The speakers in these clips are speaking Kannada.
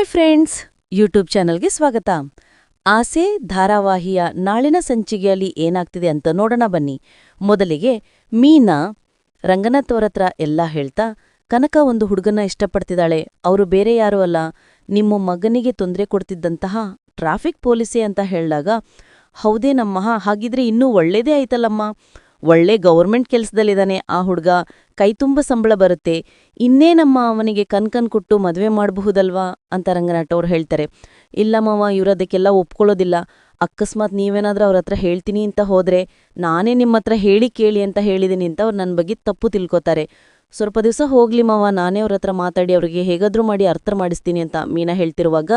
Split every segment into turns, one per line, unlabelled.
ಹಾಯ್ ಫ್ರೆಂಡ್ಸ್ ಯೂಟ್ಯೂಬ್ ಚಾನಲ್ಗೆ ಸ್ವಾಗತ. ಆಸೆ ಧಾರಾವಾಹಿಯ ನಾಳಿನ ಸಂಚಿಕೆಯಲ್ಲಿ ಏನಾಗ್ತಿದೆ ಅಂತ ನೋಡೋಣ ಬನ್ನಿ. ಮೊದಲಿಗೆ ಮೀನಾ, ರಂಗನಾಥ್ ಹತ್ರ ಎಲ್ಲ ಹೇಳ್ತಾ, ಕನಕ ಒಂದು ಹುಡುಗನ ಇಷ್ಟಪಡ್ತಿದ್ದಾಳೆ. ಅವರು ಬೇರೆ ಯಾರೂ ಅಲ್ಲ. ನಿಮ್ಮ ಮಗನಿಗೆ ತೊಂದರೆ ಕೊಡ್ತಿದ್ದಂತಹ ಟ್ರಾಫಿಕ್ ಪೊಲೀಸೇ ಅಂತ ಹೇಳಿದಾಗ ಹೌದೇನಮ್ಮ ಹಾಗಿದ್ರೆ ಇನ್ನೂ ಒಳ್ಳೇದೇ ಆಯ್ತಲ್ಲಮ್ಮ. ಒಳ್ಳೆ ಗೌರ್ಮೆಂಟ್ ಕೆಲಸದಲ್ಲಿದ್ದಾನೆ ಆ ಹುಡುಗ. ಕೈತುಂಬ ಸಂಬಳ ಬರುತ್ತೆ. ಇನ್ನೇ ನಮ್ಮ ಅವನಿಗೆ ಕನ್ಕನ್ ಕೊಟ್ಟು ಮದುವೆ ಮಾಡಬಹುದಲ್ವಾ? ಅಂತ ರಂಗನಾಟ್ ಅವ್ರು ಹೇಳ್ತಾರೆ. ಇಲ್ಲ ಮಾವ, ಇವ್ರು ಅದಕ್ಕೆಲ್ಲ ಒಪ್ಕೊಳ್ಳೋದಿಲ್ಲ. ಅಕಸ್ಮಾತ್ ನೀವೇನಾದ್ರೂ ಅವ್ರ ಹತ್ರ ಹೇಳ್ತೀನಿ ಅಂತ ಹೋದರೆ, ನಾನೇ ನಿಮ್ಮ ಹತ್ರ ಹೇಳಿ ಕೇಳಿ ಅಂತ ಹೇಳಿದ್ದೀನಿ ಅಂತ ಅವ್ರು ನನ್ನ ಬಗ್ಗೆ ತಪ್ಪು ತಿಳ್ಕೊತಾರೆ. ಸ್ವಲ್ಪ ದಿವಸ ಹೋಗ್ಲಿ ಮಾವ, ನಾನೇ ಅವ್ರ ಹತ್ರ ಮಾತಾಡಿ ಅವರಿಗೆ ಹೇಗಾದ್ರೂ ಮಾಡಿ ಅರ್ಥ ಮಾಡಿಸ್ತೀನಿ ಅಂತ ಮೀನಾ ಹೇಳ್ತಿರುವಾಗ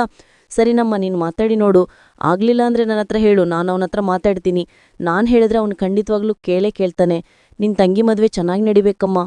ಸರಿನಮ್ಮ ನೀನು ಮಾತಾಡಿ ನೋಡು. ಆಗಲಿಲ್ಲ ಅಂದರೆ ನನ್ನ ಹತ್ರ ಹೇಳು, ನಾನು ಅವನ ಹತ್ರ ಮಾತಾಡ್ತೀನಿ. ನಾನು ಹೇಳಿದ್ರೆ ಅವನು ಖಂಡಿತವಾಗ್ಲೂ ಕೇಳೇ ಕೇಳ್ತಾನೆ. ನಿನ್ನ ತಂಗಿ ಮದುವೆ ಚೆನ್ನಾಗಿ ನಡಿಬೇಕಮ್ಮ.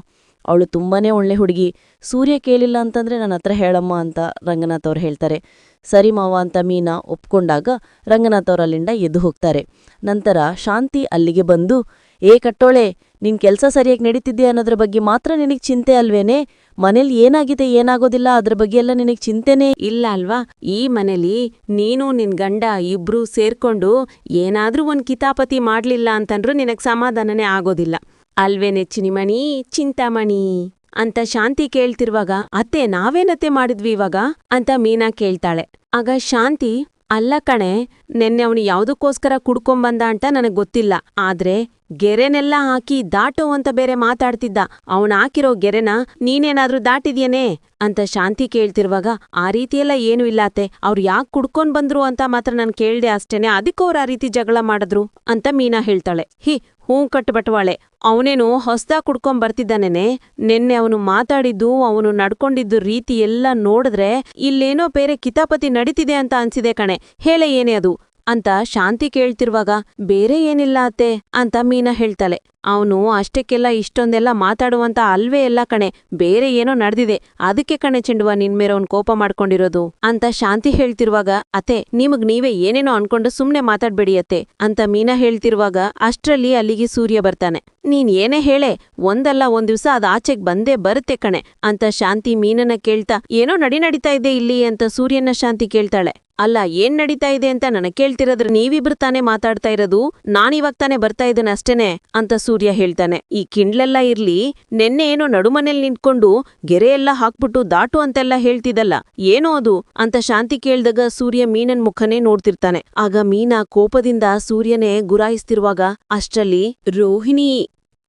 ಅವಳು ತುಂಬಾ ಒಳ್ಳೆ ಹುಡುಗಿ. ಸೂರ್ಯ ಕೇಳಿಲ್ಲ ಅಂತಂದರೆ ನನ್ನ ಹತ್ರ ಹೇಳಮ್ಮ ಅಂತ ರಂಗನಾಥ್ ಅವ್ರು ಹೇಳ್ತಾರೆ. ಸರಿ ಮಾವ ಅಂತ ಮೀನಾ ಒಪ್ಕೊಂಡಾಗ ರಂಗನಾಥ್ ಅವರಲ್ಲಿಂದ ಅಲ್ಲಿಂದ ಎದ್ದು ಹೋಗ್ತಾರೆ. ನಂತರ ಶಾಂತಿ ಅಲ್ಲಿಗೆ ಬಂದು ಏ ಕಟ್ಟೋಳೆ, ನಿನ್ ಕೆಲ್ಸ ಸರಿಯಾಗಿ ನಡೀತಿದ್ದೆ ಅನ್ನೋದ್ರ ಬಗ್ಗೆ ಮಾತ್ರ ನಿನಗ್ ಚಿಂತೆ ಅಲ್ವೇನೆ? ಮನೇಲಿ ಏನಾಗಿದೆ, ಏನಾಗೋದಿಲ್ಲ ಅದ್ರ ಬಗ್ಗೆ ಎಲ್ಲ ನಿನಗ್ ಚಿಂತೆನೇ?
ಇಲ್ಲ ಅಲ್ವಾ? ಈ ಮನೇಲಿ ನೀನು, ನಿನ್ ಗಂಡ, ಇಬ್ರು ಸೇರ್ಕೊಂಡು ಏನಾದ್ರೂ ಒಂದ್ ಕಿತಾಪತಿ ಮಾಡ್ಲಿಲ್ಲ ಅಂತಂದ್ರೂ ನಿನಗ್ ಸಮಾಧಾನನೇ ಆಗೋದಿಲ್ಲ. ಅಲ್ವೇನೆ ಚಿನಿಮಣಿ, ಚಿಂತಾಮಣಿ? ಅಂತ ಶಾಂತಿ ಕೇಳ್ತಿರುವಾಗ, ಅತ್ತೆ, ನಾವೇನತ್ತೆ ಮಾಡಿದ್ವಿ ಇವಾಗ? ಅಂತ ಮೀನಾ ಕೇಳ್ತಾಳೆ. ಆಗ ಶಾಂತಿ, ಅಲ್ಲ ಕಣೆ, ನೆನ್ನೆ ಅವನು ಯಾವುದಕ್ಕೋಸ್ಕರ ಕುಡ್ಕೊಂಬಂದ ಅಂತ ನನಗೆ ಗೊತ್ತಿಲ್ಲ. ಆದ್ರೆ ಗೆರೆನೆಲ್ಲ ಹಾಕಿ ದಾಟೋ ಅಂತ ಬೇರೆ ಮಾತಾಡ್ತಿದ್ದ. ಅವನ್ ಹಾಕಿರೋ ಗೆರೆನ ನೀನೇನಾದ್ರೂ ದಾಟಿದ್ಯೇನೆ? ಅಂತ ಶಾಂತಿ ಕೇಳ್ತಿರುವಾಗ, ಆ ರೀತಿಯೆಲ್ಲ ಏನೂ ಇಲ್ಲಾತೆ ಅವ್ರು ಯಾಕೆ ಕುಡ್ಕೊಂಡ್ ಬಂದ್ರು ಅಂತ ಮಾತ್ರ ನಾನು ಕೇಳ್ದೆ ಅಷ್ಟೇನೆ. ಅದಕ್ಕವ್ರು ಆ ರೀತಿ ಜಗಳ ಮಾಡಿದ್ರು ಅಂತ ಮೀನಾ ಹೇಳ್ತಾಳೆ. ಹಿ, ಹೂ ಕಟ್ಬಟ್ವಾಳೆ. ಅವನೇನು ಹೊಸ್ದಾ ಕುಡ್ಕೊಂಡ್ ಬರ್ತಿದ್ದಾನೇನೆ. ನಿನ್ನೆ ಅವನು ಮಾತಾಡಿದ್ದು, ಅವನು ನಡ್ಕೊಂಡಿದ್ದು ರೀತಿ ಎಲ್ಲ ನೋಡಿದ್ರೆ ಇಲ್ಲೇನೋ ಬೇರೆ ಕಿತಾಪತಿ ನಡೀತಿದೆ ಅಂತ ಅನ್ಸಿದೆ ಕಣೆ. ಹೇಳೆ ಏನೇ ಅದು. ಅಂತ ಶಾಂತಿ ಕೇಳ್ತಿರುವಾಗ, ಬೇರೆ ಏನಿಲ್ಲ ಅತ್ತೆ ಅಂತ ಮೀನಾ ಹೇಳ್ತಾಳೆ. ಅವನು ಅಷ್ಟಕ್ಕೆಲ್ಲ ಇಷ್ಟೊಂದೆಲ್ಲ ಮಾತಾಡುವಂತ ಅಲ್ವೇ ಎಲ್ಲ ಕಣೆ. ಬೇರೆ ಏನೋ ನಡೆದಿದೆ. ಅದಕ್ಕೆ ಕಣೆ ಚೆಂಡುವ ನಿನ್ ಮೇಲೆ ಕೋಪ ಮಾಡ್ಕೊಂಡಿರೋದು ಅಂತ ಶಾಂತಿ ಹೇಳ್ತಿರುವಾಗ, ಅತ್ತೆ, ನಿಮಗ್ ನೀವೇ ಏನೇನೋ ಅನ್ಕೊಂಡು ಸುಮ್ನೆ ಮಾತಾಡ್ಬೇಡಿ ಅತ್ತೆ ಅಂತ ಮೀನಾ ಹೇಳ್ತಿರುವಾಗ, ಅಷ್ಟ್ರಲ್ಲಿ ಅಲ್ಲಿಗೆ ಸೂರ್ಯ ಬರ್ತಾನೆ. ನೀನ್ ಏನೇ ಹೇಳೆ, ಒಂದಲ್ಲ ಒಂದ್ ದಿವ್ಸ ಅದ್ ಆಚೆಗ್ ಬಂದೇ ಬರುತ್ತೆ ಕಣೆ ಅಂತ ಶಾಂತಿ ಮೀನನ್ನ ಕೇಳ್ತಾ, ಏನೋ ನಡಿ ನಡೀತಾ ಇದೆ ಇಲ್ಲಿ ಅಂತ ಸೂರ್ಯನ ಶಾಂತಿ ಕೇಳ್ತಾಳೆ. ಅಲ್ಲ, ಏನ್ ನಡೀತಾ ಇದೆ ಅಂತ ನನಗ್ ಕೇಳ್ತಿರೋದ್ರೆ ನೀವಿಬ್ರು ತಾನೇ ಮಾತಾಡ್ತಾ ಇರೋದು, ನಾನಿವಾಗ ತಾನೇ ಬರ್ತಾ ಇದ್ದೇನೆ ಅಷ್ಟೇನೆ ಅಂತ ಸೂರ್ಯ ಹೇಳ್ತಾನೆ. ಈ ಕಿಂಡ್ಲೆಲ್ಲ ಇರ್ಲಿ, ನೆನ್ನೆ ಏನೋ ನಡುಮನೇಲಿ ನಿಂತ್ಕೊಂಡು ಗೆರೆ ಎಲ್ಲ ಹಾಕ್ಬಿಟ್ಟು ದಾಟು ಅಂತೆಲ್ಲ ಹೇಳ್ತಿದಲ್ಲ ಏನೋ ಅದು ಅಂತ ಶಾಂತಿ ಕೇಳ್ದಾಗ ಸೂರ್ಯ ಮೀನನ್ ಮುಖನೇ ನೋಡ್ತಿರ್ತಾನೆ. ಆಗ ಮೀನಾ ಕೋಪದಿಂದ ಸೂರ್ಯನೇ ಗುರಾಯಿಸ್ತಿರುವಾಗ ಅಷ್ಟರಲ್ಲಿ ರೋಹಿಣಿ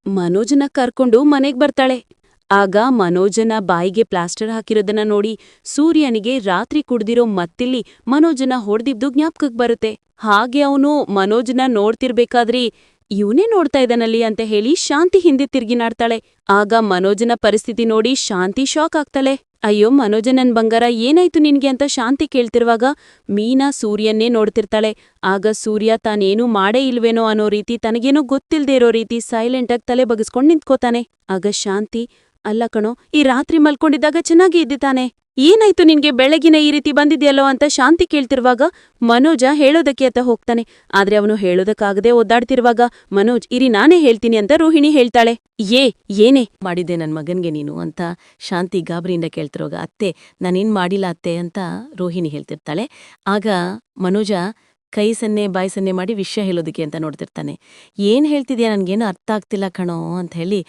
ಮನೋಜನ ಕರ್ಕೊಂಡು ಮನೆಗ್ ಬರ್ತಾಳೆ. ಆಗ ಮನೋಜನ ಬಾಯಿಗೆ ಪ್ಲಾಸ್ಟರ್ ಹಾಕಿರೋದನ್ನ ನೋಡಿ ಸೂರ್ಯನಿಗೆ ರಾತ್ರಿ ಕುಡ್ದಿರೋ ಮತ್ತಿಲ್ಲಿ ಮನೋಜನ ಹೊಡೆದಿದ್ದು ಜ್ಞಾಪಕಕ್ಕೆ ಬರುತ್ತೆ. ಹಾಗೆ ಅವನು ಮನೋಜನ ನೋಡ್ತಿರ್ಬೇಕಾದ್ರಿ ಇವನೇ ನೋಡ್ತಾ ಇದ್ದಾನಲ್ಲಿ ಅಂತ ಹೇಳಿ ಶಾಂತಿ ಹಿಂದೆ ತಿರ್ಗಿ ನಾಡ್ತಾಳೆ. ಆಗ ಮನೋಜನ ಪರಿಸ್ಥಿತಿ ನೋಡಿ ಶಾಂತಿ ಶಾಕ್ ಆಗ್ತಾಳೆ. ಅಯ್ಯೋ ಮನೋಜನನ್ ಬಂಗಾರ, ಏನಾಯ್ತು ನಿನ್ಗೆ ಅಂತ ಶಾಂತಿ ಕೇಳ್ತಿರುವಾಗ ಮೀನಾ ಸೂರ್ಯನ್ನೇ ನೋಡ್ತಿರ್ತಾಳೆ. ಆಗ ಸೂರ್ಯ ತಾನೇನೂ ಮಾಡೇ ಇಲ್ವೇನೋ ಅನ್ನೋ ರೀತಿ ತನಗೇನೋ ಗೊತ್ತಿಲ್ದೇ ಇರೋ ರೀತಿ ಸೈಲೆಂಟಾಗಿ ತಲೆ ಬಗಸ್ಕೊಂಡು ನಿಂತ್ಕೋತಾನೆ. ಆಗ ಶಾಂತಿ ಅಲ್ಲ ಕಣೋ, ಈ ರಾತ್ರಿ ಮಲ್ಕೊಂಡಿದ್ದಾಗ ಚೆನ್ನಾಗಿ ಇದ್ದಿತಾನೆ ಏನಾಯ್ತು ನಿನ್ಗೆ ಬೆಳಗಿನ ಈ ರೀತಿ ಬಂದಿದ್ಯಲ್ಲೋ ಅಂತ ಶಾಂತಿ ಕೇಳ್ತಿರುವಾಗ ಮನೋಜ ಹೇಳೋದಕ್ಕೆ ಅಂತ ಹೋಗ್ತಾನೆ. ಆದ್ರೆ ಅವನು ಹೇಳೋದಕ್ಕಾಗದೆ ಒದ್ದಾಡ್ತಿರುವಾಗ, ಮನೋಜ್, ಇರಿ ನಾನೇ ಹೇಳ್ತೀನಿ ಅಂತ ರೋಹಿಣಿ ಹೇಳ್ತಾಳೆ. ಏ, ಏನೇ?
ಮಾಡಿದ್ದೆ ನನ್ನ ಮಗನ್ಗೆ ನೀನು ಅಂತ ಶಾಂತಿ ಗಾಬರಿಯಿಂದ ಕೇಳ್ತಿರೋಗ ಅತ್ತೆ ನಾನೇನ್ ಮಾಡಿಲ್ಲ ಅತ್ತೆ ಅಂತ ರೋಹಿಣಿ ಹೇಳ್ತಿರ್ತಾಳೆ. ಆಗ ಮನೋಜ ಕೈ ಸನ್ನೆ, ಬಾಯಿ ಸನ್ನೆ ಮಾಡಿ ವಿಷಯ ಹೇಳೋದಕ್ಕೆ ಅಂತ ನೋಡ್ತಿರ್ತಾನೆ. ಏನು ಹೇಳ್ತಿದ್ಯಾ? ನನಗೇನು ಅರ್ಥ ಆಗ್ತಿಲ್ಲ ಕಣೋ ಅಂತ ಹೇಳಿ,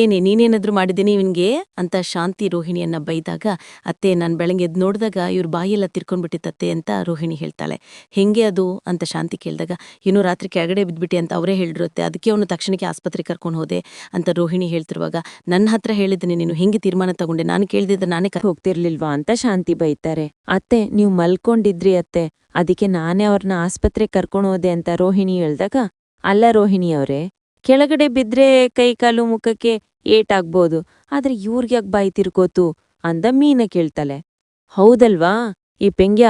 ಏನೇ ನೀನೇನಾದರೂ ಮಾಡಿದ್ದೀನಿ ಇವನಿಗೆ ಅಂತ ಶಾಂತಿ ರೋಹಿಣಿಯನ್ನು ಬೈದಾಗ, ಅತ್ತೆ ನಾನು ಬೆಳಗ್ಗೆ ಎದ್ದು ನೋಡಿದಾಗ ಇವ್ರ ಬಾಯೆಲ್ಲ ತಿರ್ಕೊಂಡ್ಬಿಟ್ಟಿತ್ತತ್ತೆ ಅಂತ ರೋಹಿಣಿ ಹೇಳ್ತಾಳೆ. ಹೆಂಗೆ ಅದು? ಅಂತ ಶಾಂತಿ ಕೇಳಿದಾಗ, ಇನ್ನೂ ರಾತ್ರಿ ಕೆಳಗಡೆ ಬಿದ್ದುಬಿಟ್ಟಿ ಅಂತ ಅವರೇ ಹೇಳಿರುತ್ತೆ ಅದಕ್ಕೆ ಅವನು ತಕ್ಷಣಕ್ಕೆ ಆಸ್ಪತ್ರೆಗೆ ಕರ್ಕೊಂಡು ಹೋದೆ ಅಂತ ರೋಹಿಣಿ ಹೇಳ್ತಿರುವಾಗ ನನ್ನ ಹತ್ರ ಹೇಳಿದ್ದೀನಿ ನೀನು ಹೆಂಗೆ ತೀರ್ಮಾನ ತಗೊಂಡೆ? ನಾನು ಕೇಳಿದ್ರೆ ನಾನೇ
ಹೋಗ್ತಿರ್ಲಿಲ್ವಾ? ಅಂತ ಶಾಂತಿ ಬೈತಾರೆ. ಅತ್ತೆ, ನೀವು ಮಲ್ಕೊಂಡಿದ್ರಿ ಅತ್ತೆ. ಅದಕ್ಕೆ ನಾನೇ ಅವ್ರನ್ನ ಆಸ್ಪತ್ರೆಗೆ ಕರ್ಕೊಂಡು ಹೋದೆ ಅಂತ ರೋಹಿಣಿ ಹೇಳ್ದಾಗ, ಅಲ್ಲ ರೋಹಿಣಿ ಅವರೇ, ಕೆಳಗಡೆ ಬಿದ್ರೆ ಕೈ ಕಾಲು ಮುಖಕ್ಕೆ ಏಟಾಗ್ಬೋದು, ಆದ್ರೆ ಇವ್ರಿಗ್ಯಾಕ್ ಬಾಯಿ ತಿರ್ಕೋತು? ಅಂದ ಮೀನ ಕೇಳ್ತಾಳೆ. ಹೌದಲ್ವಾ, ಈ ಪೆಂಗ್ಯ,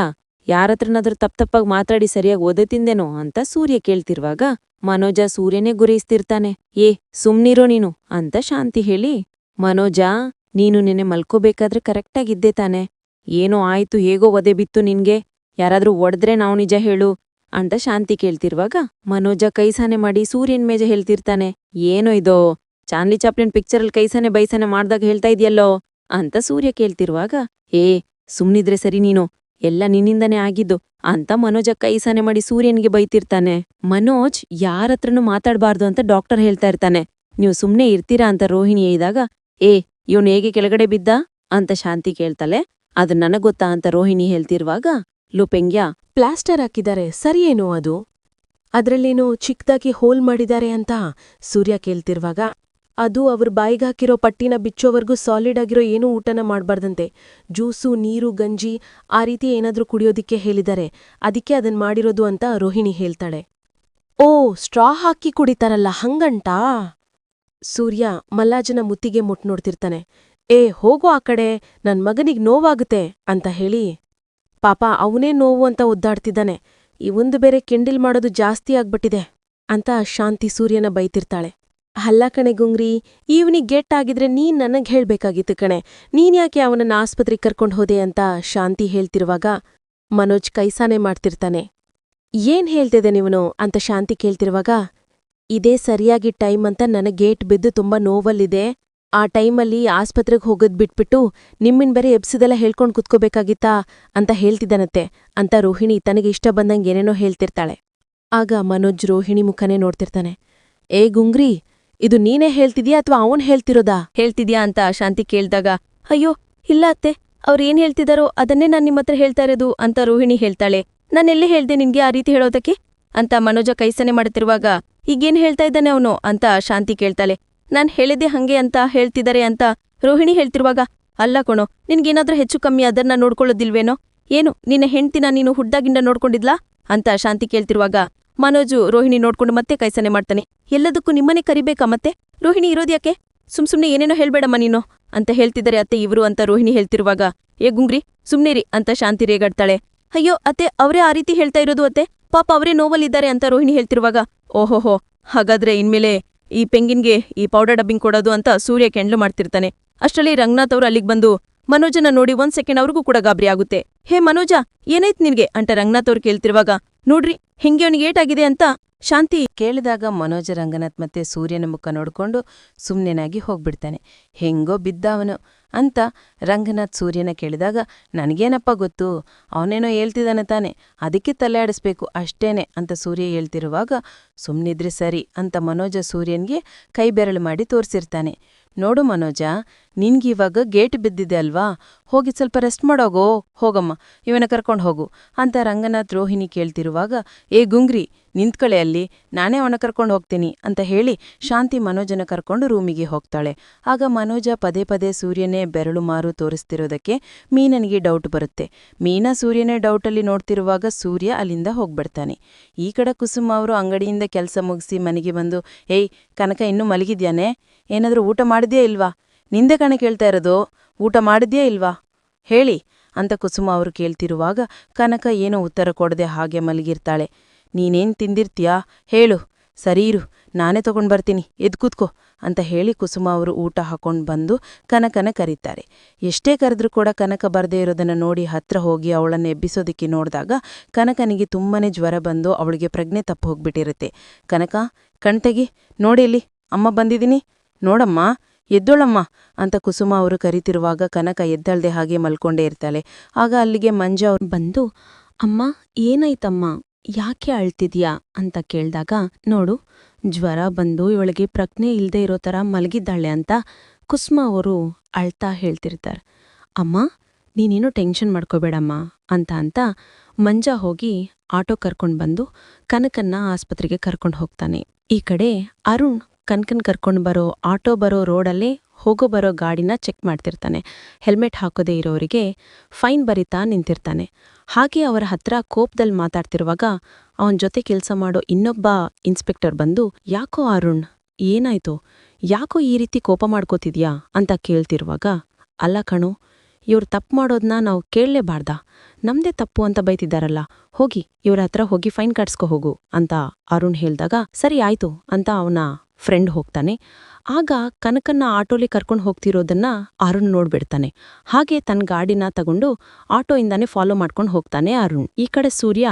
ಯಾರತ್ರನಾದ್ರೂ ತಪ್ಪ ತಪ್ಪಾಗಿ ಮಾತಾಡಿ ಸರಿಯಾಗಿ ಓದತಿಂದೇನೋ ಅಂತ ಸೂರ್ಯ ಕೇಳ್ತಿರುವಾಗ, ಮನೋಜ ಸೂರ್ಯನೇ ಗುರೈಸ್ತಿರ್ತಾನೆ, ಏ, ಸುಮ್ನಿರೋ ನೀನು, ಅಂತ ಶಾಂತಿ ಹೇಳಿ, ಮನೋಜ, ನೀನು ನಿನ್ನೆ ಮಲ್ಕೋಬೇಕಾದ್ರೆ ಕರೆಕ್ಟಾಗಿದ್ದೆ ತಾನೆ, ಏನೋ ಆಯ್ತು, ಹೇಗೋ ಒದೆ ಬಿತ್ತು ನಿನ್ಗೆ ಯಾರಾದ್ರೂ ಒಡ್ದ್ರೆ ನಾವು ನಿಜ ಹೇಳು ಅಂತ ಶಾಂತಿ ಕೇಳ್ತಿರುವಾಗ ಮನೋಜ ಕೈಸಾನೆ ಮಾಡಿ ಸೂರ್ಯನ್ ಮೇಜ ಹೇಳ್ತಿರ್ತಾನೆ, ಏನೋ ಇದೋ? ಚಾನ್ಲಿ ಚಾಪ್ಲಿನ್ ಪಿಕ್ಚರಲ್ಲಿ ಕೈಸಾನೆ ಬೈಸಾನೆ ಮಾಡ್ದಾಗ ಹೇಳ್ತಾ ಇದೆಯಲ್ಲೋ? ಅಂತ ಸೂರ್ಯ ಕೇಳ್ತಿರುವಾಗ, ಏ, ಸುಮ್ನಿದ್ರೆ ಸರಿ ನೀನು, ಎಲ್ಲ ನಿನ್ನಿಂದನೇ ಆಗಿದ್ದು ಅಂತ ಮನೋಜ ಕೈಸಾನೆ ಮಾಡಿ ಸೂರ್ಯನ್ಗೆ ಬೈತಿರ್ತಾನೆ. ಮನೋಜ್ ಯಾರತ್ರನೂ ಮಾತಾಡಬಾರ್ದು ಅಂತ ಡಾಕ್ಟರ್ ಹೇಳ್ತಾ ಇರ್ತಾನೆ. ನೀವು ಸುಮ್ನೆ ಇರ್ತೀರಾ ಅಂತ ರೋಹಿಣಿ ಹೇಳಿದಾಗ, ಏ, ಇವ್ನು ಹೇಗೆ ಕೆಳಗಡೆ ಬಿದ್ದ? ಅಂತ ಶಾಂತಿ ಕೇಳ್ತಾಳೆ. ಅದು ನನಗೊತ್ತಾ ಗೊತ್ತಾ? ಅಂತ ರೋಹಿಣಿ ಹೇಳ್ತಿರುವಾಗ ಲುಪೆಂಗ್ಯ
ಪ್ಲಾಸ್ಟರ್ ಹಾಕಿದ್ದಾರೆ. ಸರಿಯೇನೋ ಅದು? ಅದ್ರಲ್ಲೇನೋ ಚಿಕ್ಕದಾಗಿ ಹೋಲ್ ಮಾಡಿದ್ದಾರೆ ಅಂತ ಸೂರ್ಯ ಕೇಳ್ತಿರುವಾಗ, ಅದು ಅವ್ರ ಬಾಯಿಗಾಕಿರೋ ಪಟ್ಟಿನ ಬಿಚ್ಚೋವರೆಗೂ ಸಾಲಿಡ್ ಆಗಿರೋ ಏನೂ ಊಟನ ಮಾಡಬಾರ್ದಂತೆ. ಜ್ಯೂಸು, ನೀರು, ಗಂಜಿ ಆ ರೀತಿ ಏನಾದ್ರೂ ಕುಡಿಯೋದಿಕ್ಕೆ ಹೇಳಿದ್ದಾರೆ. ಅದಕ್ಕೆ ಅದನ್ ಮಾಡಿರೋದು ಅಂತ ರೋಹಿಣಿ ಹೇಳ್ತಾಳೆ. ಓ, ಸ್ಟ್ರಾ ಹಾಕಿ ಕುಡಿತಾರಲ್ಲ, ಹಂಗಂಟಾ? ಸೂರ್ಯ ಮಲ್ಲಾಜನ ಮುತ್ತಿಗೆ ಮುಟ್ ನೋಡ್ತಿರ್ತಾನೆ. ಏ, ಹೋಗೋ ಆ ಕಡೆ, ನನ್ ಮಗನಿಗ್ ನೋವಾಗುತ್ತೆ ಅಂತ ಹೇಳಿ ಪಾಪ ಅವನೇ ನೋವು ಅಂತ ಒದ್ದಾಡ್ತಿದ್ದಾನೆ. ಇವಂದು ಬೇರೆ ಕೆಂಡಿಲ್ ಮಾಡೋದು ಜಾಸ್ತಿ ಆಗ್ಬಿಟ್ಟಿದೆ ಅಂತ ಶಾಂತಿ ಸೂರ್ಯನ ಬೈತಿರ್ತಾಳೆ. ಹಲ್ಲ ಕಣೆ ಗುಂಗ್ರಿ ಇವನಿಗೆ ಗೆಟ್ ಆಗಿದ್ರೆ ನೀನ್ ನನಗ್ ಹೇಳ್ಬೇಕಾಗಿತ್ತು ಕಣೆ. ನೀನ್ಯಾಕೆ ಅವನನ್ನ ಆಸ್ಪತ್ರೆಗೆ ಕರ್ಕೊಂಡು ಹೋದೆ ಅಂತ ಶಾಂತಿ ಹೇಳ್ತಿರುವಾಗ ಮನೋಜ್ ಕೈಸಾನೆ ಮಾಡ್ತಿರ್ತಾನೆ. ಏನ್ ಹೇಳ್ತಿದೆ ನೀವನು ಅಂತ ಶಾಂತಿ ಕೇಳ್ತಿರುವಾಗ, ಇದೇ ಸರಿಯಾಗಿ ಟೈಮ್ ಅಂತ ನನಗೆ ಗೇಟ್ ಬಿದ್ದು ತುಂಬಾ ನೋವಲ್ಲಿದೆ. ಆ ಟೈಮಲ್ಲಿ ಆಸ್ಪತ್ರೆಗೆ ಹೋಗೋದ್ ಬಿಟ್ಬಿಟ್ಟು ನಿಮ್ಮಿನ್ ಬೇರೆ ಎಬ್ಸಿದೆಲ್ಲ ಹೇಳ್ಕೊಂಡು ಕುತ್ಕೋಬೇಕಾಗಿತ್ತಾ ಅಂತ ಹೇಳ್ತಿದ್ದಾನತ್ತೆ ಅಂತ ರೋಹಿಣಿ ತನಗೆ ಇಷ್ಟ ಬಂದಂಗೆ ಏನೇನೋ ಹೇಳ್ತಿರ್ತಾಳೆ. ಆಗ ಮನೋಜ್ ರೋಹಿಣಿ ಮುಖನೇ ನೋಡ್ತಿರ್ತಾನೆ. ಏ ಗುಂಗ್ರಿ, ಇದು ನೀನೇ ಹೇಳ್ತಿದ್ಯಾ ಅಥವಾ ಅವನ್ ಹೇಳ್ತಿರೋದಾ?
ಹೇಳ್ತಿದ್ಯಾ ಅಂತ ಶಾಂತಿ ಕೇಳ್ದಾಗ, ಅಯ್ಯೋ, ಇಲ್ಲ ಅತ್ತೆ, ಅವ್ರು ಏನ್ ಹೇಳ್ತಿದಾರೋ ಅದನ್ನೇ ನಾನ್ ನಿಮ್ಮತ್ರ ಹೇಳ್ತಾ ಇರೋದು ಅಂತ ರೋಹಿಣಿ ಹೇಳ್ತಾಳೆ. ನಾನೆಲ್ಲಿ ಹೇಳ್ದೆ ನಿನ್ಗೆ ಆ ರೀತಿ ಹೇಳೋದಕ್ಕೆ? ಅಂತ ಮನೋಜ ಕೈಸನೆ ಮಾಡ್ತಿರುವಾಗ, ಈಗೇನ್ ಹೇಳ್ತಾ ಇದ್ದಾನೆ ಅವನು? ಅಂತ ಶಾಂತಿ ಕೇಳ್ತಾಳೆ. ನಾನ್ ಹೇಳಿದೆ ಹಂಗೆ ಅಂತ ಹೇಳ್ತಿದ್ದಾರೆ ಅಂತ ರೋಹಿಣಿ ಹೇಳ್ತಿರುವಾಗ, ಅಲ್ಲ ಕಣೋ, ನಿನ್ಗೇನಾದ್ರೂ ಹೆಚ್ಚು ಕಮ್ಮಿ ಅದನ್ನ ನೋಡ್ಕೊಳ್ಳೋದಿಲ್ವೇನೋ? ಏನು, ನಿನ್ನ ಹೆಂಡ್ತಿನ ನೀನು ಹುಡ್ದಾಗಿಂದ ನೋಡ್ಕೊಂಡಿದ್ಲಾ? ಅಂತ ಶಾಂತಿ ಕೇಳ್ತಿರುವಾಗ ಮನೋಜು ರೋಹಿಣಿ ನೋಡ್ಕೊಂಡು ಮತ್ತೆ ಕೈಸನೆ ಮಾಡ್ತಾನೆ, ಎಲ್ಲದಕ್ಕೂ ನಿಮ್ಮನೆ ಕರಿಬೇಕಾ ಮತ್ತೆ? ರೋಹಿಣಿ ಇರೋದ್ಯಾಕೆ ಸುಮ್ ಸುಮ್ನೆ ಏನೇನೋ ಹೇಳ್ಬೇಡಮ್ಮ ನೀನು, ಅಂತ ಹೇಳ್ತಿದ್ದಾರೆ ಅತ್ತೆ ಇವರು ಅಂತ ರೋಹಿಣಿ ಹೇಳ್ತಿರುವಾಗ, ಏ ಗುಂಗ್ರಿ ಸುಮ್ನೇರಿ ಅಂತ ಶಾಂತಿ ರೇಗಾಡ್ತಾಳೆ, ಅಯ್ಯೋ ಅತ್ತೆ, ಅವರೇ ಆ ರೀತಿ ಹೇಳ್ತಾ ಇರೋದು ಅತ್ತೆ, ಪಾಪ ಅವರೇ ನೋವಲ್ಲಿದ್ದಾರೆ, ಅಂತ ರೋಹಿಣಿ ಹೇಳ್ತಿರುವಾಗ, ಓಹೋಹೋ, ಹಾಗಾದ್ರೆ ಇನ್ಮೇಲೆ ಈ ಪೆಂಗಿನ್ಗೆ ಈ ಪೌಡರ್ ಡಬ್ಬಿಂಗ್ ಕೊಡೋದು ಅಂತ ಸೂರ್ಯ ಕೆಂಡ್ಲು ಮಾಡ್ತಿರ್ತಾನೆ. ಅಷ್ಟರಲ್ಲಿ ರಂಗನಾಥ್ ಅವರು ಅಲ್ಲಿಗೆ ಬಂದು, ಮನೋಜನ ನೋಡಿ ಒಂದ್ ಸೆಕೆಂಡ್ ಅವ್ರಿಗೂ ಕೂಡ ಗಾಬರಿ ಆಗುತ್ತೆ. ಹೇ ಮನೋಜ ಏನೈತ್ ನಿನ್ಗೆ? ಅಂತ ರಂಗನಾಥ್ ಅವ್ರು ಕೇಳ್ತಿರುವಾಗ, ನೋಡ್ರಿ, ಹೆಂಗೆ ಅವನಿಗೆ ಏಟಾಗಿದೆ ಅಂತ? ಶಾಂತಿ
ಕೇಳಿದಾಗ ಮನೋಜ ರಂಗನಾಥ್ ಮತ್ತೆ ಸೂರ್ಯನ ಮುಖ ನೋಡ್ಕೊಂಡು ಸುಮ್ಮನೆನಾಗಿ ಹೋಗ್ಬಿಡ್ತಾನೆ. ಹೆಂಗೋ ಬಿದ್ದ ಅವನು ಅಂತ ರಂಗನಾಥ್ ಸೂರ್ಯನ ಕೇಳಿದಾಗ, ನನಗೇನಪ್ಪ ಗೊತ್ತು? ಅವನೇನೋ ಹೇಳ್ತಿದ್ದಾನೆ ತಾನೆ. ಅದಕ್ಕೆ ತಲೆ ಆಡಿಸ್ಬೇಕು ಅಷ್ಟೇನೆ, ಅಂತ ಸೂರ್ಯ ಹೇಳ್ತಿರುವಾಗ ಸುಮ್ಮನಿದ್ರೆ ಸರಿ, ಅಂತ ಮನೋಜ ಸೂರ್ಯನ್ಗೆ ಕೈ ಬೆರಳು ಮಾಡಿ ತೋರಿಸಿರ್ತಾನೆ. ನೋಡು ಮನೋಜ, ನಿನ್ಗಿವಾಗ ಗೇಟ್ ಬಿದ್ದಿದೆ ಅಲ್ವಾ? ಹೋಗಿ ಸ್ವಲ್ಪ ರೆಸ್ಟ್ ಮಾಡೋಗೋ? ಹೋಗಮ್ಮ ಇವನ ಕರ್ಕೊಂಡು ಹೋಗು. ಅಂತ ರಂಗನಾಥ್ ರೋಹಿಣಿ ಕೇಳ್ತಿರುವಾಗ, ಏ ಗುಂಗ್ರಿ, ನಿಂತ್ಕಳೆ ಅಲ್ಲಿ, ನಾನೇ ಅವನ ಕರ್ಕೊಂಡು ಹೋಗ್ತೀನಿ ಅಂತ ಹೇಳಿ ಶಾಂತಿ ಮನೋಜನ ಕರ್ಕೊಂಡು ರೂಮಿಗೆ ಹೋಗ್ತಾಳೆ. ಆಗ ಮನೋಜ ಪದೇ ಪದೇ ಸೂರ್ಯನೇ ಬೆರಳು ಮಾರು ತೋರಿಸ್ತಿರೋದಕ್ಕೆ ಮೀನನಿಗೆ ಡೌಟ್ ಬರುತ್ತೆ. ಮೀನಾ ಸೂರ್ಯನೇ ಡೌಟಲ್ಲಿ ನೋಡ್ತಿರುವಾಗ ಸೂರ್ಯ ಅಲ್ಲಿಂದ ಹೋಗ್ಬಿಡ್ತಾನೆ. ಈ ಕಡೆ ಕುಸುಮ ಅವರು ಅಂಗಡಿಯಿಂದ ಕೆಲಸ ಮುಗಿಸಿ ಮನೆಗೆ ಬಂದು, ಏಯ್ ಕನಕ, ಇನ್ನೂ ಮಲಗಿದ್ಯಾನೆ? ಏನಾದ್ರೂ ಊಟ ಮಾಡಿದ್ಯಾ ಇಲ್ವಾ? ನಿಂದೆ ಕಣೆ ಕೇಳ್ತಾ ಇರೋದು. ಊಟ ಮಾಡಿದ್ಯಾ ಇಲ್ವಾ? ಹೇಳಿ, ಅಂತ ಕುಸುಮ ಅವರು ಕೇಳ್ತಿರುವಾಗ ಕನಕ ಏನೋ ಉತ್ತರ ಕೊಡದೆ ಹಾಗೆ ಮಲಗಿರ್ತಾಳೆ. ನೀನೇನ್ ತಿಂದಿರ್ತೀಯಾ? ಹೇಳು. ಸರಿ ಇರು, ನಾನೇ ತಗೊಂಡ್ ಬರ್ತೀನಿ. ಎದ್ ಕೂತ್ಕೋ, ಅಂತ ಹೇಳಿ ಕುಸುಮ ಅವರು ಊಟ ಹಾಕೊಂಡ್ ಬಂದು ಕನಕನ ಕರೀತಾರೆ. ಎಷ್ಟೇ ಕರೆದ್ರೂ ಕೂಡ ಕನಕ ಬರದೇ ಇರೋದನ್ನ ನೋಡಿ ಹತ್ರ ಹೋಗಿ ಅವಳನ್ನು ಎಬ್ಬಿಸೋದಕ್ಕೆ ನೋಡಿದಾಗ ಕನಕನಿಗೆ ತುಂಬಾನೇ ಜ್ವರ ಬಂದು ಅವಳಿಗೆ ಪ್ರಜ್ಞೆ ತಪ್ಪು ಹೋಗ್ಬಿಟ್ಟಿರುತ್ತೆ. ಕನಕ ಕಣ್ತೆಗಿ ನೋಡಿ ಅಮ್ಮ ಬಂದಿದ್ದೀನಿ. ನೋಡಮ್ಮ, ಎದ್ದೋಳಮ್ಮ ಅಂತ ಕುಸುಮ ಅವರು ಕರಿತಿರುವಾಗ ಕನಕ ಎದ್ದಳ್ದೆ ಹಾಗೆ ಮಲ್ಕೊಂಡೇ ಇರ್ತಾಳೆ. ಆಗ ಅಲ್ಲಿಗೆ ಮಂಜ ಅವ್ರು
ಬಂದು, ಅಮ್ಮ, ಏನಾಯ್ತಮ್ಮ? ಯಾಕೆ ಅಳ್ತಿದ್ಯಾ? ಅಂತ ಕೇಳಿದಾಗ, ನೋಡು, ಜ್ವರ ಬಂದು ಇವಳಿಗೆ ಪ್ರಜ್ಞೆ ಇಲ್ಲದೆ ಇರೋ ಥರ ಮಲಗಿದ್ದಾಳೆ ಅಂತ ಕುಸುಮ ಅವರು ಅಳ್ತಾ ಹೇಳ್ತಿರ್ತಾರೆ. ಅಮ್ಮ, ನೀನೇನು ಟೆನ್ಷನ್ ಮಾಡ್ಕೋಬೇಡಮ್ಮ ಅಂತ ಅಂತ ಮಂಜ ಹೋಗಿ ಆಟೋ ಕರ್ಕೊಂಡು ಬಂದು ಕನಕನ್ನ ಆಸ್ಪತ್ರೆಗೆ ಕರ್ಕೊಂಡು ಹೋಗ್ತಾನೆ. ಈ ಕಡೆ ಅರುಣ್ ಕನಕನ್ ಕರ್ಕೊಂಡು ಬರೋ ಆಟೋ ಬರೋ ರೋಡಲ್ಲೇ ಹೋಗೋ ಬರೋ ಗಾಡಿನ ಚೆಕ್ ಮಾಡ್ತಿರ್ತಾನೆ. ಹೆಲ್ಮೆಟ್ ಹಾಕೋದೇ ಇರೋರಿಗೆ ಫೈನ್ ಬರಿತಾ ನಿಂತಿರ್ತಾನೆ. ಹಾಗೆ ಅವರ ಹತ್ರ ಕೋಪದಲ್ಲಿ ಮಾತಾಡ್ತಿರುವಾಗ ಅವನ ಜೊತೆ ಕೆಲಸ ಮಾಡೋ ಇನ್ನೊಬ್ಬ ಇನ್ಸ್ಪೆಕ್ಟರ್ ಬಂದು, ಯಾಕೋ ಅರುಣ್, ಏನಾಯ್ತು? ಯಾಕೋ ಈ ರೀತಿ ಕೋಪ ಮಾಡ್ಕೋತಿದ್ಯಾ? ಅಂತ ಕೇಳ್ತಿರುವಾಗ, ಅಲ್ಲ ಕಣು, ಇವ್ರು ತಪ್ಪು ಮಾಡೋದನ್ನ ನಾವು ಕೇಳಲೇಬಾರ್ದ? ನಮ್ದೇ ತಪ್ಪು ಅಂತ ಬೈತಿದ್ದಾರಲ್ಲ, ಹೋಗಿ, ಇವ್ರ ಹತ್ರ ಹೋಗಿ ಫೈನ್ ಕಟ್ಸ್ಕೊ ಹೋಗು ಅಂತ ಅರುಣ್ ಹೇಳ್ದಾಗ, ಸರಿ ಆಯ್ತು ಅಂತ ಅವನ ಫ್ರೆಂಡ್ ಹೋಗ್ತಾನೆ. ಆಗ ಕನಕನ್ನ ಆಟೋಲಿ ಕರ್ಕೊಂಡು ಹೋಗ್ತಿರೋದನ್ನ ಅರುಣ್ ನೋಡ್ಬಿಡ್ತಾನೆ. ಹಾಗೆ ತನ್ನ ಗಾಡಿನ ತಗೊಂಡು ಆಟೋಯಿಂದಾನೇ ಫಾಲೋ ಮಾಡ್ಕೊಂಡು ಹೋಗ್ತಾನೆ ಅರುಣ್. ಈ ಕಡೆ ಸೂರ್ಯ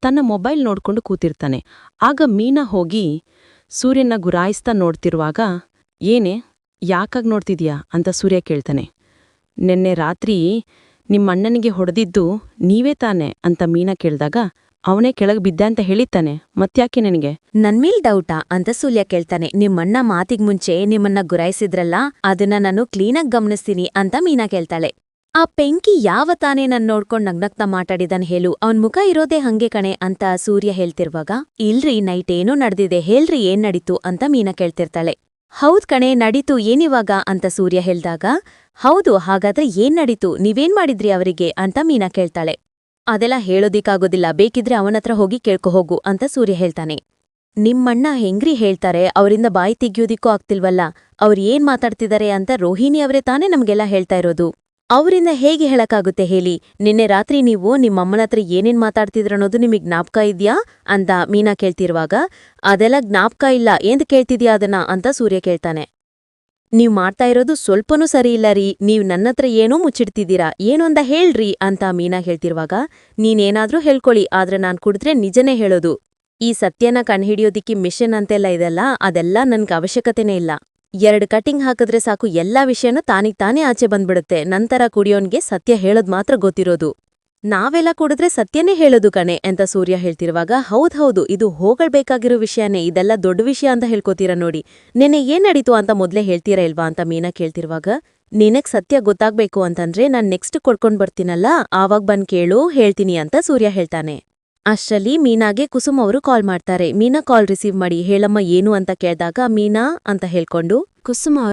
ತನ್ನ ಮೊಬೈಲ್ ನೋಡ್ಕೊಂಡು ಕೂತಿರ್ತಾನೆ. ಆಗ ಮೀನಾ ಹೋಗಿ ಸೂರ್ಯನ ಗುರಾಯಿಸ್ತಾ ನೋಡ್ತಿರುವಾಗ, ಏನೇ, ಯಾಕಾಗ್ ನೋಡ್ತಿದ್ಯಾ? ಅಂತ ಸೂರ್ಯ ಕೇಳ್ತಾನೆ. ನಿನ್ನೆ ರಾತ್ರಿ
ನಿಮ್ಮಣ್ಣನಿಗೆ ಹೊಡೆದಿದ್ದು ನೀವೇ ತಾನೆ? ಅಂತ ಮೀನಾ ಕೇಳ್ದಾಗ ಅವನೇ ಕೆಳಗ್ ಬಿದ್ದ ಅಂತ ಹೇಳಿತ್ತಾನೆ. ಮತ್ಯಾಕೆ ನನಗೆ?
ನನ್ಮೇಲ್ ಡೌಟಾ ಅಂತ ಸೂರ್ಯ ಕೇಳ್ತಾನೆ. ನಿಮ್ಮಣ್ಣ ಮಾತಿಗ್ ಮುಂಚೆ ನಿಮ್ಮನ್ನ ಗುರಾಯಿಸಿದ್ರಲ್ಲ, ಅದನ್ನ ನಾನು ಕ್ಲೀನಾಗ್ ಗಮನಿಸ್ತೀನಿ ಅಂತ ಮೀನಾ ಕೇಳ್ತಾಳೆ. ಆ ಪೆಂಕಿ ಯಾವ ತಾನೇ ನನ್ ನೋಡ್ಕೊಂಡ್ ನಗ್ನಗ್ತಾ ಮಾತಾಡಿದನ್ ಹೇಳು. ಅವನ್ ಮುಖ ಇರೋದೇ ಹಂಗೆ ಕಣೆ ಅಂತ ಸೂರ್ಯ ಹೇಳ್ತಿರುವಾಗ, ಇಲ್ರಿ ನೈಟ್ ಏನೋ ನಡ್ದಿದೆ, ಹೇಳ್ರಿ ಏನ್ ನಡೀತು ಅಂತ ಮೀನಾ ಕೇಳ್ತಿರ್ತಾಳೆ. ಹೌದ್ ಕಣೆ, ನಡೀತು ಏನಿವಾಗ? ಅಂತ ಸೂರ್ಯ ಹೇಳ್ದಾಗ, ಹೌದು, ಹಾಗಾದ್ರೆ ಏನ್ ನಡೀತು? ನೀವೇನ್ ಮಾಡಿದ್ರಿ ಅವರಿಗೆ? ಅಂತ ಮೀನಾ ಕೇಳ್ತಾಳೆ. ಅದೆಲ್ಲ ಹೇಳೋದಿಕ್ಕಾಗೋದಿಲ್ಲ. ಬೇಕಿದ್ರೆ ಅವನತ್ರ ಹೋಗಿ ಕೇಳ್ಕೊ, ಹೋಗು ಅಂತ ಸೂರ್ಯ ಹೇಳ್ತಾನೆ. ನಿಮ್ಮಣ್ಣ ಹೆಂಗ್ರಿ ಹೇಳ್ತಾರೆ? ಅವರಿಂದ ಬಾಯಿ ತೆಗಿಯೋದಿಕ್ಕೂ ಆಗ್ತಿಲ್ವಲ್ಲ? ಅವ್ರು ಏನ್ ಮಾತಾಡ್ತಿದ್ದಾರೆ ಅಂತ ರೋಹಿಣಿ ಅವರೇ ತಾನೇ ನಮ್ಗೆಲ್ಲ ಹೇಳ್ತಾ ಇರೋದು. ಅವರಿಂದ ಹೇಗೆ ಹೇಳಕ್ಕಾಗುತ್ತೆ ಹೇಳಿ? ನಿನ್ನೆ ರಾತ್ರಿ ನೀವು ನಿಮ್ಮಮ್ಮನ ಹತ್ರ ಏನೇನ್ ಮಾತಾಡ್ತಿದ್ರ ಅನ್ನೋದು ನಿಮಗ್ ಜ್ಞಾಪಕ ಇದ್ಯಾ? ಅಂತ ಮೀನಾ ಕೇಳ್ತಿರುವಾಗ, ಅದೆಲ್ಲ ಜ್ಞಾಪಕ ಇಲ್ಲ. ಏಂದ್ ಕೇಳ್ತಿದ್ಯಾ ಅದನ್ನ? ಅಂತ ಸೂರ್ಯ ಕೇಳ್ತಾನೆ. ನೀವ್ ಮಾಡ್ತಾ ಇರೋದು ಸ್ವಲ್ಪನೂ ಸರಿ ಇಲ್ಲ ರೀ. ನೀವ್ ನನ್ನತ್ರ ಏನೋ ಮುಚ್ಚಿಡ್ತಿದ್ದೀರಾ? ಏನೊಂದ ಹೇಳ್ರಿ ಅಂತ ಮೀನಾ ಹೇಳ್ತಿರುವಾಗ, ನೀನೇನಾದ್ರೂ ಹೇಳ್ಕೊಳ್ಳಿ ಆದ್ರೆ ನಾನ್ ಕುಡಿದ್ರೆ ನಿಜನೇ ಹೇಳೋದು. ಈ ಸತ್ಯನ ಕಣ್ಹಿಡಿಯೋದಿಕ್ಕೆ ಮಿಷನ್ ಅಂತೆಲ್ಲ ಇದೆಲ್ಲ, ಅದೆಲ್ಲ ನನ್ಗೆ ಅವಶ್ಯಕತೆನೇ ಇಲ್ಲ. ಎರಡ್ ಕಟಿಂಗ್ ಹಾಕಿದ್ರೆ ಸಾಕು, ಎಲ್ಲಾ ವಿಷಯನೂ ತಾನಿಗ್ ತಾನೇ ಆಚೆ ಬಂದ್ಬಿಡುತ್ತೆ. ನಂತರ ಕುಡಿಯೋನ್ಗೆ ಸತ್ಯ ಹೇಳೋದ್ ಮಾತ್ರ ಗೊತ್ತಿರೋದು. ನಾವೆಲ್ಲ ಕುಡಿದ್ರೆ ಸತ್ಯನೇ ಹೇಳೋದು ಕಣೆ ಅಂತ ಸೂರ್ಯ ಹೇಳ್ತಿರುವಾಗ, ಹೌದ್ ಹೌದು, ಇದು ಹೋಗಳ್ಬೇಕಾಗಿರೋ ವಿಷಯನೇ, ಇದೆಲ್ಲ ದೊಡ್ಡ ವಿಷಯ ಅಂತ ಹೇಳ್ಕೋತೀರ ನೋಡಿ. ನೆನ್ನೆ ಏನ್ ನಡೀತು ಅಂತ ಮೊದ್ಲೇ ಹೇಳ್ತೀರಾ ಇಲ್ವಾ? ಅಂತ ಮೀನಾ ಕೇಳ್ತಿರುವಾಗ, ನಿನಗ್ ಸತ್ಯ ಗೊತ್ತಾಗ್ಬೇಕು ಅಂತಂದ್ರೆ ನಾನ್ ನೆಕ್ಸ್ಟ್ ಕೊಡ್ಕೊಂಡ್ ಬರ್ತೀನಲ್ಲ, ಆವಾಗ್ ಬಂದ್ ಕೇಳು, ಹೇಳ್ತೀನಿ ಅಂತ ಸೂರ್ಯ ಹೇಳ್ತಾನೆ. ಅಷ್ಟರಲ್ಲಿ ಮೀನಾಗೆ ಕುಸುಮ್ ಅವರು ಕಾಲ್ ಮಾಡ್ತಾರೆ. ಮೀನಾ, ಕಾಲ್ ರಿಸೀವ್ ಮಾಡಿ, ಹೇಳಮ್ಮ, ಏನು? ಅಂತ ಕೇಳ್ದಾಗ ಮೀನಾ ಅಂತ ಹೇಳ್ಕೊಂಡು,
ಕುಸುಮ